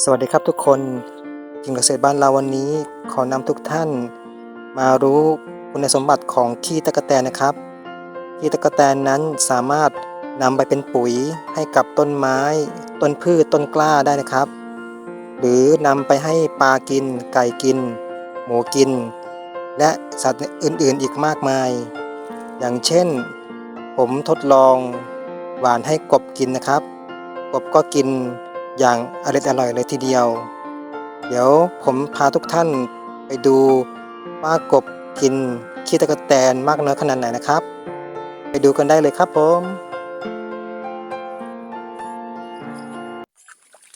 สวัสดีครับทุกคนกินเกษตรบ้านเราวันนี้ขอนำทุกท่าน มารู้คุณสมบัติของขี้ตะกแตนนะครับ ขี้ตะกแตนนั้นสามารถนำไปเป็นปุ๋ยให้กับต้นไม้ ต้นพืชต้นกล้าได้นะครับ หรือนำไปให้ปลากิน ไก่กิน หมูกิน และสัตว์อื่นๆอีกมากมาย อย่างเช่น ผมทดลองหวานให้กบกินนะครับ กบก็กิน อย่างอร่อยอร่อยเลยทีเดียว เดี๋ยวผมพาทุกท่านไปดูว่ากบกินขี้ตะกแตนมากน้อยขนาดไหนนะครับ ไปดูกันได้เลยครับผม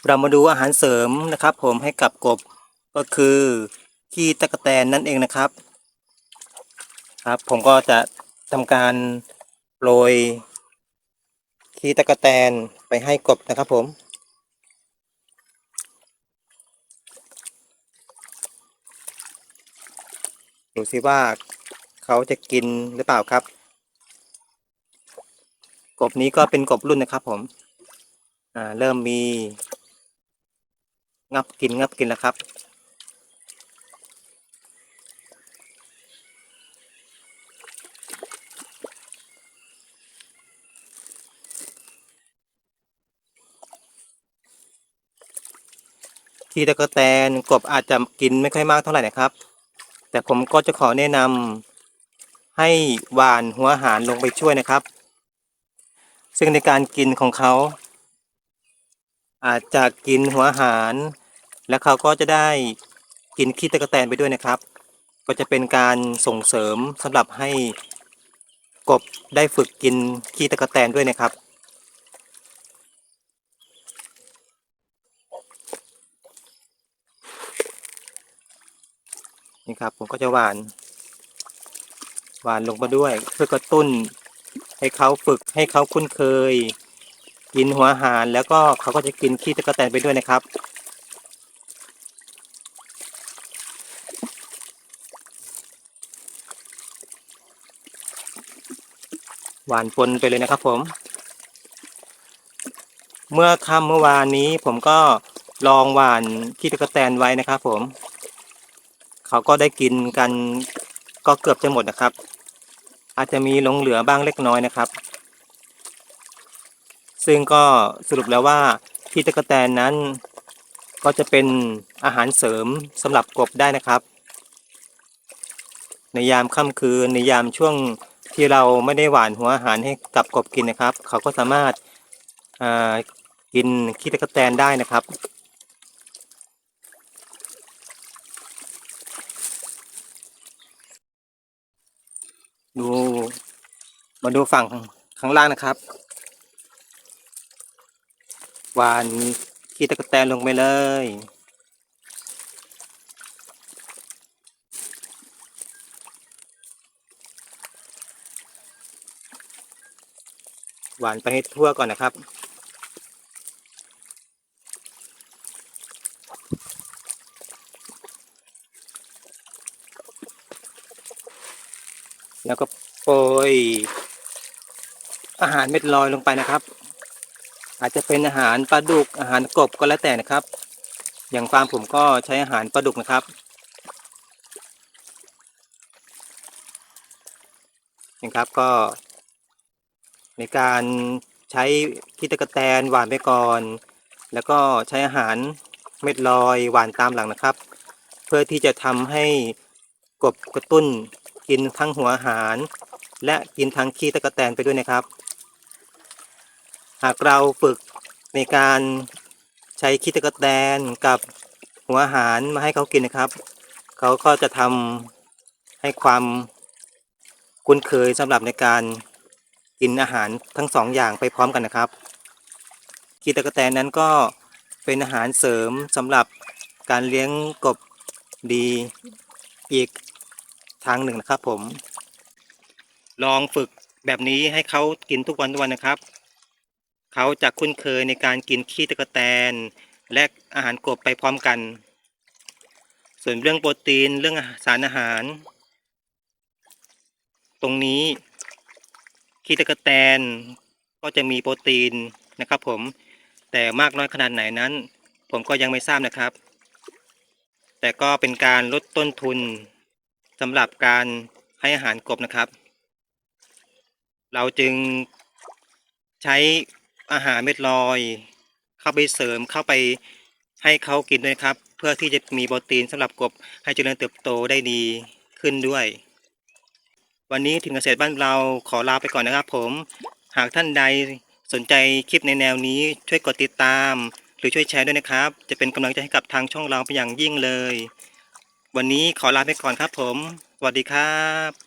เรามาดูอาหารเสริมนะครับ ผมให้กับกบก็คือขี้ตะกแตนนั่นเองนะครับ ครับผมก็จะทำการโปรยขี้ตะกแตนไปให้กบนะครับผม ดูสิว่าเขาจะกินหรือเปล่าครับ กบนี้ก็เป็นกบรุ่นนะครับ ผม อ่า เริ่มมี งับกินงับกินแล้วครับ ที่ตะกแตนกบอาจจะกินไม่ค่อยมากเท่าไหร่นะครับ แต่ผมก็จะขอแนะนำให้หวานหัวหารลงไปช่วยนะครับ ซึ่งในการกินของเขา อาจจะกินหัวหาร และเขาก็จะได้กินขี้ตะกแตนไปด้วยนะครับ ก็จะเป็นการส่งเสริมสำหรับให้กบได้ฝึกกินขี้ตะกแตนด้วยนะครับ นี่ครับ ผมก็จะหวาน หวานลงมาด้วย เพื่อกระตุ้น ให้เขาฝึกให้เขาคุ้นเคย กินหัวอาหารแล้วก็เขาก็จะกินขี้ตะกแตนไปด้วยนะครับหวานปนไปเลยนะครับผม เมื่อค่ำเมื่อวานนี้ผมก็ลองหวานขี้ตะกแตนไว้นะครับผม เขาก็ได้กินกันก็เกือบจะหมดนะครับ อาจจะมีหลงเหลือบ้างเล็กน้อยนะครับ ซึ่งก็สรุปแล้วว่าขี้ตะกแตนนั้น ก็จะเป็นอาหารเสริมสำหรับกบได้นะครับ ในยามค่ำคืนในยามช่วงที่เราไม่ได้หว่านหัวอาหารให้กับกบกินนะครับ เขาก็สามารถอ่ากินขี้ตะกแตนได้นะครับ ดู มาดูฝั่งข้างล่างนะครับหวานขี้ตะกแตนลงไปเลย หวานไปให้ทั่วก่อนนะครับ แล้วก็โปรยอาหารเม็ดลอยลงไปนะครับ อาจจะเป็นอาหารปลาดุกอาหารกบก็แล้วแต่นะครับ อย่างฟาร์มผมก็ใช้อาหารปลาดุกนะครับ นะครับก็ ในการใช้ขี้ตะกแตนหวานไปก่อน แล้วก็ใช้อาหารเม็ดลอยหวานตามหลังนะครับ เพื่อที่จะทำให้กบกระตุ้น กินทั้งหัวอาหาร และกินทั้งขี้ตะกะแตนไปด้วยนะครับ หากเราฝึกในการใช้ขี้ตะกะแตนกับหัวอาหารมาให้เขากินนะครับ เขาก็จะทำให้ความคุ้นเคยสำหรับในการกินอาหารทั้งสองอย่างไปพร้อมกันนะครับขี้ตะกะแตนนั้นก็เป็นอาหารเสริมสำหรับการเลี้ยงกบดีอีก ทางหนึ่งนะครับ ผม ลองฝึกแบบนี้ให้เขากินทุกวันทุกวันนะครับ เขาจะคุ้นเคยในการกินขี้ตะกแตน และอาหารกบไปพร้อมกัน ส่วนเรื่องโปรตีนเรื่องสารอาหาร ตรงนี้ขี้ตะกแตนก็จะมีโปรตีนนะครับ ผมแต่มากน้อยขนาดไหนนั้น ผมก็ยังไม่ทราบนะครับ แต่ก็เป็นการลดต้นทุน สำหรับการให้อาหารกบนะครับ เราจึงใช้อาหารเม็ดลอย เข้าไปเสริมเข้าไปให้เขากินด้วยครับ เพื่อที่จะมีโปรตีนสำหรับกบให้เจริญเติบโตได้ดีขึ้นด้วย วันนี้ทีมเกษตรบ้านเราขอลาไปก่อนนะครับผม หากท่านใดสนใจคลิปในแนวนี้ช่วยกดติดตาม หรือช่วยแชร์ด้วยนะครับ จะเป็นกำลังใจให้กับทางช่องเราเป็นอย่างยิ่งเลย วันนี้ขอลาไปก่อนครับผม สวัสดีครับ